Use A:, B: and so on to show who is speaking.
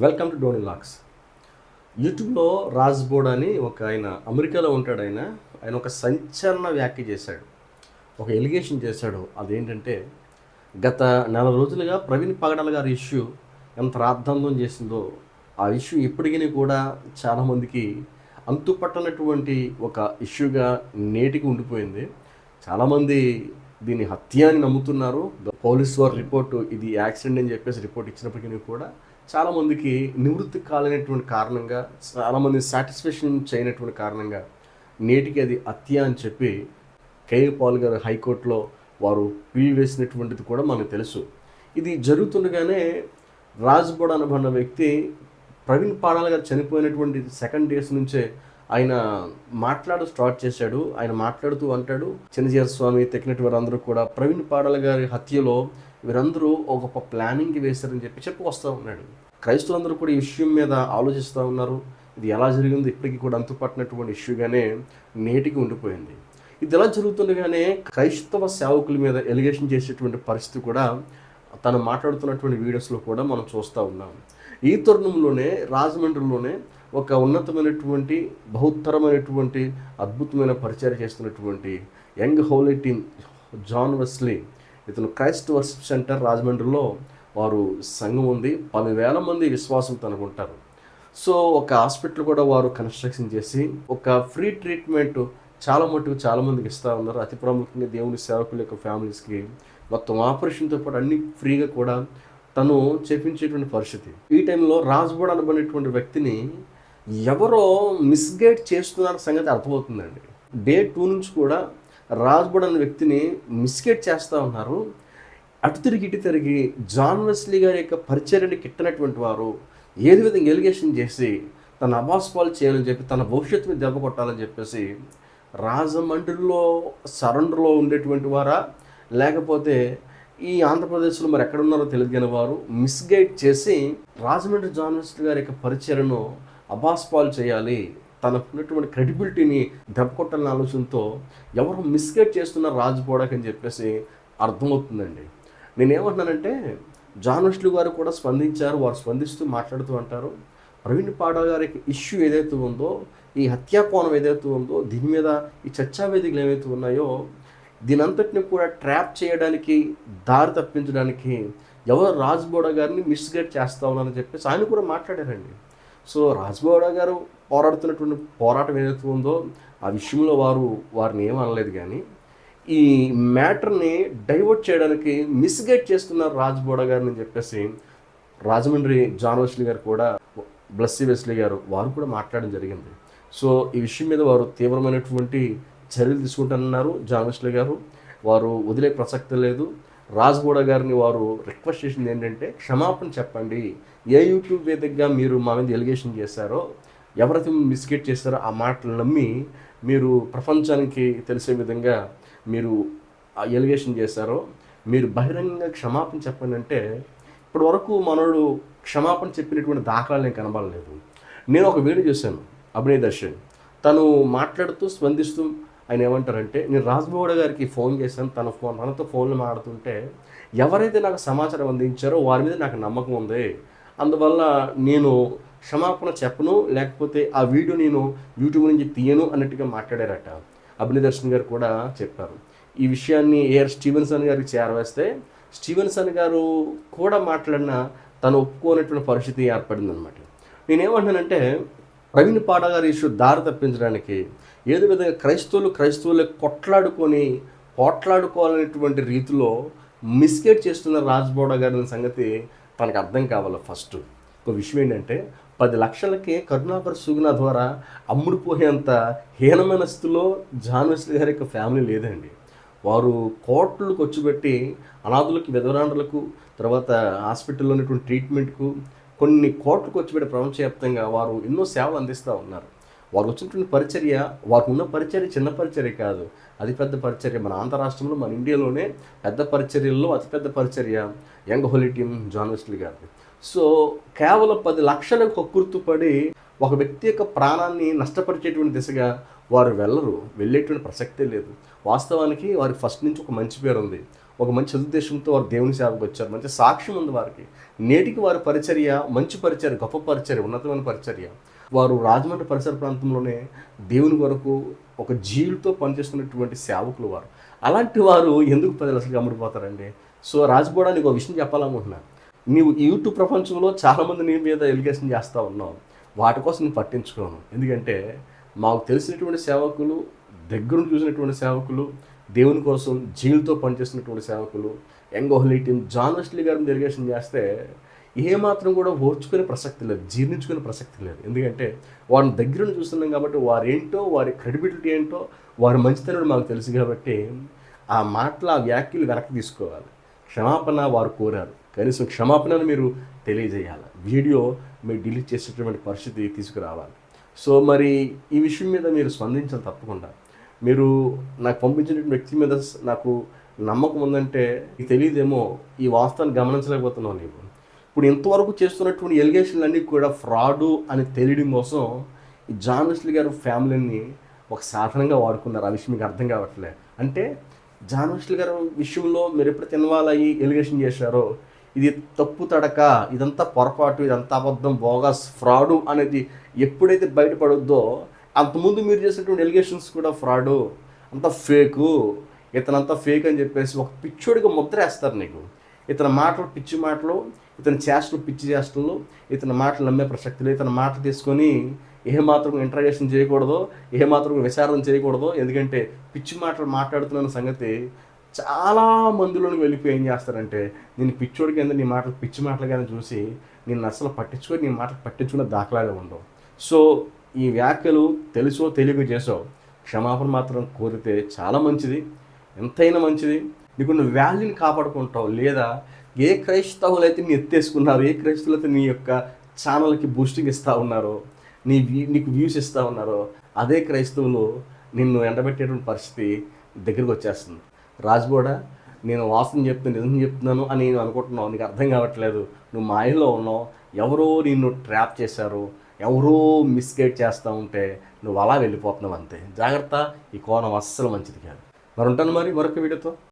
A: Welcome to done lakhs యూట్యూబ్లో Raj board అని ఒక ఆయన అమెరికాలో ఉంటాడు ఆయన. ఆయన ఒక సంచలన వ్యాఖ్య చేశాడు. ఒక ఎలిగేషన్ చేశాడు. అదేంటంటే గత నెల రోజులుగా ప్రవీణ్ పగడాల గారి ఇష్యూ ఎంత రాద్ధాంతం చేసిందో ఆ ఇష్యూ ఇప్పటికీ కూడా చాలామందికి అంతుపట్టనటువంటి ఒక ఇష్యూగా నేటికి ఉండిపోయింది. చాలామంది దీన్ని హత్య అని నమ్ముతున్నారు. పోలీస్ వారి రిపోర్టు ఇది యాక్సిడెంట్ అని చెప్పేసి రిపోర్ట్ ఇచ్చినప్పటికీ కూడా చాలామందికి నివృత్తి కాలేనటువంటి కారణంగా చాలామంది సాటిస్ఫాక్షన్ చేయనటువంటి కారణంగా నేటికి అది హత్య అని చెప్పి కేఏ పాల్ గారు హైకోర్టులో వారు పిల్ వేసినటువంటిది కూడా మనకు తెలుసు. ఇది జరుగుతుండగానే రాజ్బోడ్ అనబడిన వ్యక్తి ప్రవీణ్ పాడాల గారు చనిపోయినటువంటి సెకండ్ డేస్ నుంచే ఆయన మాట్లాడు స్టార్ట్ చేశాడు. ఆయన మాట్లాడుతూ అంటాడు చిన్నజీర స్వామి తెక్కినట్టు వారందరూ కూడా ప్రవీణ్ పాడాల గారి హత్యలో వీరందరూ ఒక ప్లానింగ్ వేశారని చెప్పి చెప్పి వస్తూ ఉన్నాడు. క్రైస్తవులందరూ కూడా ఈ విషయం మీద ఆలోచిస్తూ ఉన్నారు. ఇది ఎలా జరిగిందో ఇప్పటికీ కూడా అంతుపట్టినటువంటి ఇష్యూగానే నేటికి ఉండిపోయింది. ఇది ఎలా జరుగుతుండగానే క్రైస్తవ సేవకుల మీద ఎలిగేషన్ చేసేటువంటి పరిస్థితి కూడా తను మాట్లాడుతున్నటువంటి వీడియోస్లో కూడా మనం చూస్తూ ఉన్నాం. ఈ తరుణంలోనే రాజమండ్రిలోనే ఒక ఉన్నతమైనటువంటి బహుత్తరమైనటువంటి అద్భుతమైన పరిచయం చేస్తున్నటువంటి young holy team John Wesley ఇతను క్రైస్ట్ వర్షిప్ సెంటర్ రాజమండ్రిలో వారు సంఘం ఉంది. పదివేల మంది విశ్వాసం తనకుంటారు సో ఒక హాస్పిటల్ కూడా వారు కన్స్ట్రక్షన్ చేసి ఒక ఫ్రీ ట్రీట్మెంట్ చాలా మటుకు చాలా మందికి ఇస్తూ ఉన్నారు. అతి ప్రాముఖ్యంగా దేవుని సేవకుల యొక్క ఫ్యామిలీస్కి. మొత్తం ఆపరేషన్తో పాటు అన్ని ఫ్రీగా కూడా తను చేపించేటువంటి పరిస్థితి. ఈ టైంలో రాజ్బోడ్ అనబడినటువంటి వ్యక్తిని ఎవరో మిస్గైడ్ చేస్తున్నారు సంగతి అర్థమవుతుందండి. డే టూ నుంచి కూడా రాజ్బోడ్ అనే వ్యక్తిని మిస్గైడ్ చేస్తూ ఉన్నారు. అటు తిరిగి ఇటు తిరిగి జాన్ వెస్లీ గారి యొక్క పరిచర్యని కిట్టనటువంటి వారు ఏది విధంగా ఎలిగేషన్ చేసి తన అబాస్పాలు చేయాలని చెప్పి తన భవిష్యత్తుని దెబ్బ కొట్టాలని చెప్పేసి రాజమండ్రిలో సరెండర్లో ఉండేటువంటి వారా? లేకపోతే ఈ ఆంధ్రప్రదేశ్లో మరి ఎక్కడ ఉన్నారో తెలియని వారు మిస్గైడ్ చేసి రాజమండ్రి జార్నలిస్ట్ గారి యొక్క పరిచయను అబాస్పాల్ చేయాలి తనకున్నటువంటి క్రెడిబిలిటీని దెబ్బకొట్టాలనే ఆలోచనతో ఎవరు మిస్గైడ్ చేస్తున్న రాజుపోడాక్ అని చెప్పేసి అర్థమవుతుందండి. నేనేమంటున్నానంటే జానుష్లు గారు కూడా స్పందించారు వారు స్పందిస్తూ మాట్లాడుతూ అంటారు. ప్రవీణ్ పాడా గారి ఇష్యూ ఏదైతే ఉందో ఈ హత్యాకోణం ఏదైతే ఉందో దీని మీద ఈ చర్చావేదికలు ఏవైతే ఉన్నాయో దీనంతటిని కూడా ట్రాప్ చేయడానికి దారి తప్పించడానికి ఎవరు రాజ్బోడా గారిని మిస్గైడ్ చేస్తా ఉన్నారని చెప్పేసి ఆయన కూడా మాట్లాడారండి. సో రాజ్బోడా గారు పోరాడుతున్నటువంటి పోరాటం ఏదైతే ఉందో ఆ విషయంలో వారు వారిని ఏమనలేదు కానీ ఈ మ్యాటర్ని డైవర్ట్ చేయడానికి మిస్గైడ్ చేస్తున్నారు రాజ్బోడా గారిని అని చెప్పేసి రాజమండ్రి జాన్ వెస్లీ గారు కూడా బ్లస్సీ వెస్లీ గారు వారు కూడా మాట్లాడడం జరిగింది. సో ఈ విషయం మీద వారు తీవ్రమైనటువంటి చర్యలు తీసుకుంటానన్నారు జాన్ వెస్లీ గారు. వారు వదిలే ప్రసక్తి లేదు. రాజ్గూడ గారిని వారు రిక్వెస్ట్ చేసింది ఏంటంటే క్షమాపణ చెప్పండి. ఏ యూట్యూబ్ వేదికగా మీరు మా మీద ఎలిగేషన్ చేశారో ఎవరైతే మిస్గేట్ చేస్తారో ఆ మాటలు నమ్మి మీరు ప్రపంచానికి తెలిసే విధంగా మీరు ఆ ఎలిగేషన్ చేశారో మీరు బహిరంగంగా క్షమాపణ చెప్పండి అంటే ఇప్పటి వరకు మనోడు క్షమాపణ చెప్పినటువంటి దాఖలాలు నేను కనబడలేదు. నేను ఒక వీడియో చూశాను అభినయ్ దర్శన్. తను మాట్లాడుతూ స్పందిస్తూ ఆయన ఏమంటారంటే నేను రాజ్మోహన్ గారికి ఫోన్ చేశాను. తన ఫోన్ తనతో ఫోన్లో మాడుతుంటే ఎవరైతే నాకు సమాచారం అందించారో వారి మీద నాకు నమ్మకం ఉంది. అందువల్ల నేను క్షమాపణ చెప్పను. లేకపోతే ఆ వీడియో నేను యూట్యూబ్ నుంచి తీయను అన్నట్టుగా మాట్లాడారట. అభినయ్ దర్శన్ గారు కూడా చెప్పారు. ఈ విషయాన్ని ఏఆర్ స్టీవెన్సన్ గారికి చేరవేస్తే స్టీవెన్సన్ గారు కూడా మాట్లాడిన తను ఒప్పుకోనటువంటి పరిస్థితి ఏర్పడిందనమాట నేనేమంటానంటే ప్రవీణ్ పాడగారి ఇష్యూ దారి తప్పించడానికి ఏదో విధంగా క్రైస్తవులు క్రైస్తవులు కొట్లాడుకొని పోట్లాడుకోవాలనేటువంటి రీతిలో మిస్గైడ్ చేస్తున్న రాజ్బోడా గారి సంగతి తనకు అర్థం కావాలి ఫస్ట్. ఒక విషయం ఏంటంటే పది లక్షలకే కరుణాకర్ సుగుణ ద్వారా అమ్ముడుపోయేంత హీనమైన స్థితిలో జాన్ గారి యొక్క ఫ్యామిలీ లేదండి. వారు కోట్లు ఖర్చు పెట్టి అనాథులకు విధవరాండ్రులకు తర్వాత హాస్పిటల్లో ఉన్నటువంటి ట్రీట్మెంట్కు కొన్ని కోట్లకు వచ్చిపెట్టి ప్రపంచవ్యాప్తంగా వారు ఎన్నో సేవలు అందిస్తూ ఉన్నారు. వారు వచ్చినటువంటి పరిచర్య వారికి ఉన్న పరిచర్య చిన్న పరిచర్య కాదు. అది పెద్ద పరిచర్య మన ఆంధ్ర రాష్ట్రంలో మన ఇండియాలోనే పెద్ద పరిచర్యల్లో అతిపెద్ద పరిచర్య యంగ్ హోలీ జర్నలిస్టులు జాన్ గారిది. సో కేవలం పది లక్షలకు కక్కుర్తుపడి ఒక వ్యక్తి యొక్క ప్రాణాన్ని నష్టపరిచేటువంటి దిశగా వారు వెళ్ళరు వెళ్ళేటువంటి ప్రసక్తే లేదు. వాస్తవానికి వారికి ఫస్ట్ నుంచి ఒక మంచి పేరు ఉంది ఒక మంచి సదుద్దేశంతో వారు దేవుని సేవకు వచ్చారు. మంచి సాక్ష్యం ఉంది వారికి. నేటికి వారి పరిచర్య మంచి పరిచర్య గొప్ప పరిచర్య ఉన్నతమైన పరిచర్య. వారు రాజమండ్రి పరిసర ప్రాంతంలోనే దేవుని కొరకు ఒక జీవులతో పనిచేస్తున్నటువంటి సేవకులు వారు. అలాంటి వారు ఎందుకు ప్రజలు అసలు అమ్ముడిపోతారండి? సో రాజబోడానికి ఒక విషయం చెప్పాలనుకుంటున్నాను. నీవు యూట్యూబ్ ప్రపంచంలో చాలామంది నీ మీద ఎలిగేషన్ చేస్తూ ఉన్నావు. వాటి కోసం నేను పట్టించుకోను. ఎందుకంటే మాకు తెలిసినటువంటి సేవకులు దగ్గరుండి చూసినటువంటి సేవకులు దేవుని కోసం జీవులతో పనిచేస్తున్నటువంటి సేవకులు young holy team John Wesley గారిని డెలిగేషన్ చేస్తే ఏమాత్రం కూడా ఓర్చుకునే ప్రసక్తి లేదు జీర్ణించుకునే ప్రసక్తి లేదు. ఎందుకంటే వారిని దగ్గరుండి చూస్తున్నాం కాబట్టి వారు ఏంటో వారి క్రెడిబిలిటీ ఏంటో వారి మంచితనం మాకు తెలుసు కాబట్టి ఆ మాటలు ఆ వ్యాఖ్యలు వెనక్కి తీసుకోవాలి. క్షమాపణ వారు కోరారు. కనీసం క్షమాపణను మీరు తెలియజేయాలి. వీడియో మీరు డిలీట్ చేసేటువంటి పరిస్థితి తీసుకురావాలి. సో మరి ఈ విషయం మీద మీరు స్పందించాలి తప్పకుండా. మీరు నాకు పంపించినటువంటి వ్యక్తి మీద నాకు నమ్మకం ఉందంటే నీకు తెలియదేమో ఈ వాస్తవాన్ని గమనించలేకపోతున్నావు నీవు. ఇప్పుడు ఇంతవరకు చేస్తున్నటువంటి ఎలిగేషన్లు అన్నీ కూడా ఫ్రాడు అని తెలియడం కోసం ఈ జాన్ గారు ఫ్యామిలీని ఒక సాధనంగా వాడుకున్నారు. ఆ విషయం మీకు అర్థం కావట్లే. అంటే జాన్ గారు విషయంలో మీరు ఎప్పుడైతే ఇన్వాల్వ్ అయ్యి ఎలిగేషన్ చేశారో ఇది తప్పు తడక ఇదంతా పొరపాటు ఇదంతా అబద్ధం బోగస్ ఫ్రాడు అనేది ఎప్పుడైతే బయటపడుద్దో అంతకుముందు మీరు చేసినటువంటి ఎలిగేషన్స్ కూడా ఫ్రాడు అంత ఫేకు ఇతనంతా ఫేక్ అని చెప్పేసి ఒక పిచ్చోడిగా ముద్ర వేస్తారు నీకు. ఇతని మాటలు పిచ్చి మాటలు ఇతని చేష్టలు పిచ్చి చేష్టలు ఇతని మాటలు నమ్మే ప్రసక్తులు ఇతని మాట తీసుకొని ఏమాత్రం ఇంటరాగేషన్ చేయకూడదు ఏమాత్రం విచారణ చేయకూడదు ఎందుకంటే పిచ్చి మాటలు మాట్లాడుతున్న సంగతి చాలా మందిలోకి వెళ్ళిపోయి ఏం చేస్తారంటే నేను పిచ్చోడి కింద నీ మాటలు పిచ్చి మాటలుగానే చూసి నేను అసలు పట్టించుకొని నీ మాటలు పట్టించుకునే దాఖలాగా ఉండవు. సో ఈ వ్యాఖ్యలు తెలుసో తెలియక చేసో క్షమాపణ మాత్రం కోరితే చాలా మంచిది. ఎంతైనా మంచిది. నీకు నువ్వు వాల్యూని కాపాడుకుంటావు లేదా ఏ క్రైస్తవులు అయితే నీ ఎత్తేసుకున్నారు ఏ క్రైస్తవులు అయితే నీ యొక్క ఛానల్కి బూస్టింగ్ ఇస్తూ ఉన్నారో నీ వ్యూ నీకు వ్యూస్ ఇస్తూ ఉన్నారో అదే క్రైస్తవులు నిన్ను ఎండబెట్టేటువంటి పరిస్థితి దగ్గరికి వచ్చేస్తుంది. రాజ్బోడ నేను వాస్తవం చెప్తున్నా నిజం చెప్తున్నాను అని నేను అనుకుంటున్నావు నీకు అర్థం కావట్లేదు. నువ్వు మాయలో ఉన్నావు. ఎవరో నిన్ను ట్రాప్ చేశారు. ఎవరో మిస్గైడ్ చేస్తూ ఉంటే నువ్వు అలా వెళ్ళిపోతున్నావు అంతే. జాగ్రత్త ఈ కోణం అస్సలు మంచిది కాదు. మరి ఉంటాను మరి మరొక వీడియోతో.